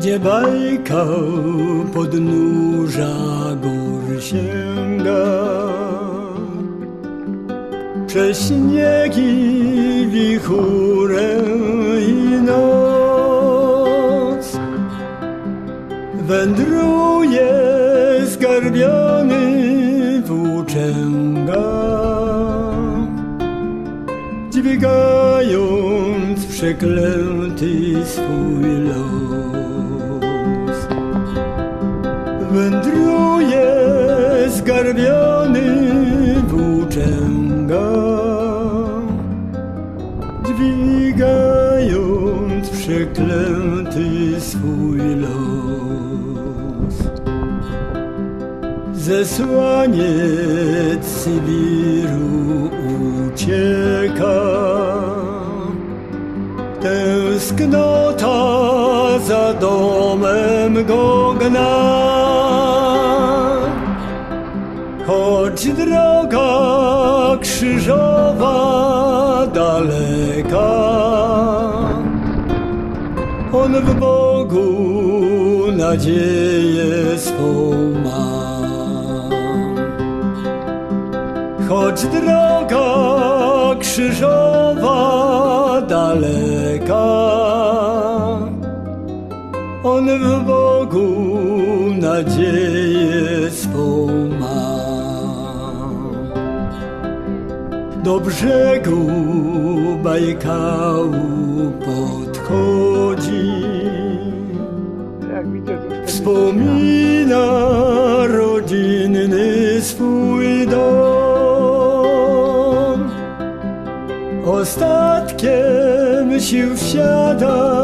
gdzie bajka podnóża gór sięga. Przez śniegi, wichurę i noc wędruje zgarbiony włóczęga dźwigając przeklęty swój los. Wędruje zgarbiony włóczęga, dźwigając przeklęty swój los. Zesłaniec Sybiru ucieka Tęsknota za domem go gna Choć droga krzyżowa daleka on w Bogu nadzieję swą ma. Choć droga krzyżowa daleka, on w Bogu nadzieję swą ma do brzegu Bajkału podchodzi. Wspomina rodzinny swój dom. Ostatkiem sił wsiada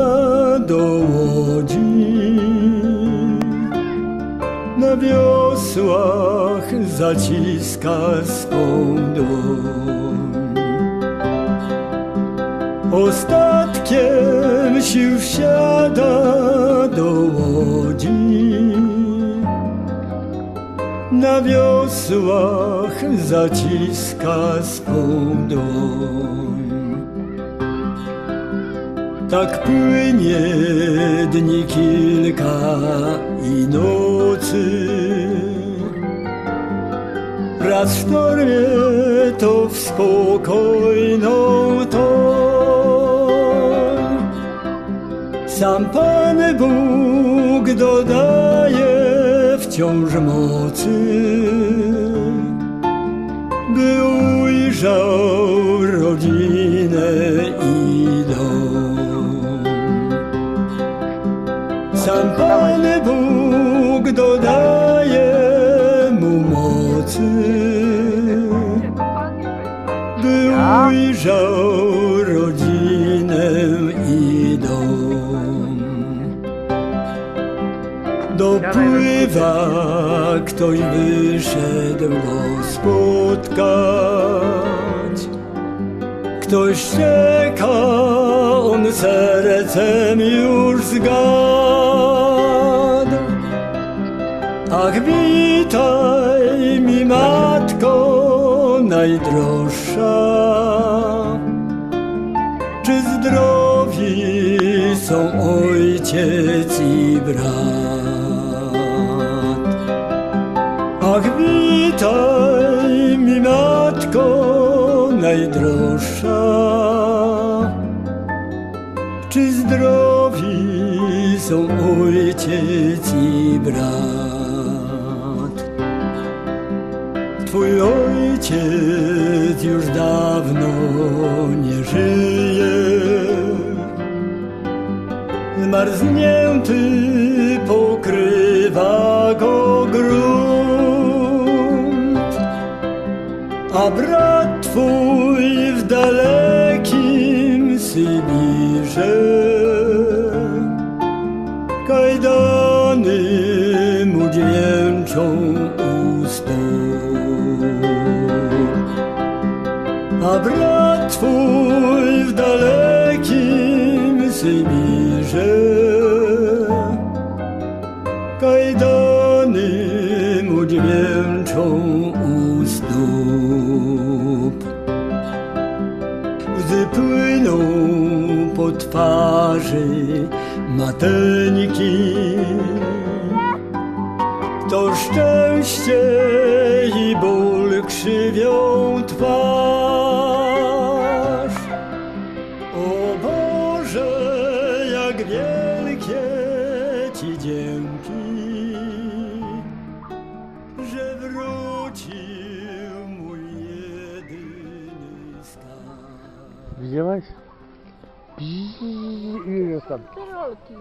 Na wiosłach zaciska swą dłoń. Ostatkiem sił wsiada do łodzi. Na wiosłach zaciska swą dłoń. Tak płynie dni kilka i nocy. Raz w sztormie to w spokojną toń. Sam Pan Bóg dodaje wciąż mocy, by ujrzał rodzinę ujrzał rodzinę i dom. Dopływa ktoś wyszedł go spotkać. Ktoś czeka, on sercem już zgadł. Ach, witaj mi matko najdroższa. Są ojciec i brat? Ach, witaj mi matko najdroższa. Czy zdrowi są ojciec i brat? Twój ojciec już dawno nie żyje. Zmarznięty pokrywa go grunt, a brat twój w dalekim Sybirze kajdany mu dźwięczą u. A brat twój w dalekim Sybirze kajdany mu dźwięczą u stóp. Łzy płyną po twarzy mateńki. To szczęście i ból krzywią twarz. Wielkie Ci dzięki, że wrócił mój jedyny skarb. Widziałeś? Ile jest tam? Karolki.